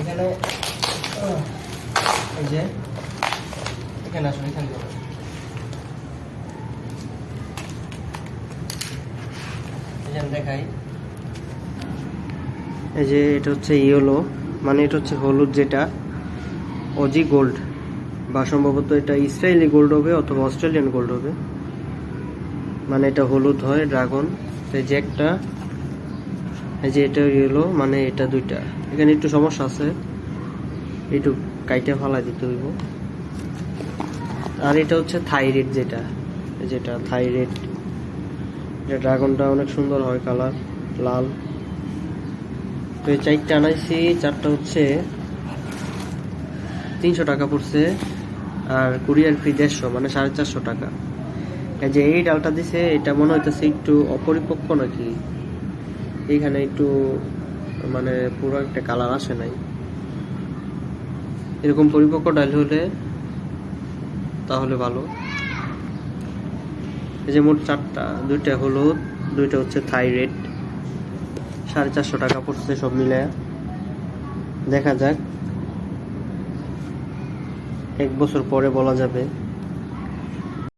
এখানে এই যে, এখানে আসুন, এখানে দেখাই। এই যে এটা হচ্ছে ইয়েলো মানে এটা হচ্ছে হলুদ যেটা অজি গোল্ড বা সম্ভবত এটা ইসরায়েলি গোল্ড হবে অথবা অস্ট্রেলিয়ান গোল্ড হবে। মানে এটা হলুদ হয় ড্রাগন এই যে একটা এই যে এটা ইয়েলো মানে এটা দুইটা। এখানে একটু সমস্যা আছে। একটু কাইটে ফালা দিতে হইব। আর এটা হচ্ছে থাইরেড যেটা। যেটা থাইরেড এটা ড্রাগনটা অনেক সুন্দর হয় কালার, লাল। তো এই চারটা আনাইছি, চারটা হচ্ছে তিনশো টাকা পড়ছে, আর কুরিয়ার ফি দেড়শো মানে সাড়ে চারশো টাকা। এই যে এই ডালটা দিছে, এটা মনে হইতেছে একটু অপরিপক্ক নাকি? এইখানে একটু মানে পুরো একটা কালার আসে নাই। এরকম পরিপক্ক ডাল হলে তাহলে ভালো। এই যে মোট চারটা, দুইটা হলুদ, দুইটা হচ্ছে থাইরেড সাড়ে চারশো টাকা পড়ছে সব মিলে দেখা যাক। এক বছর পরে বলা যাবে।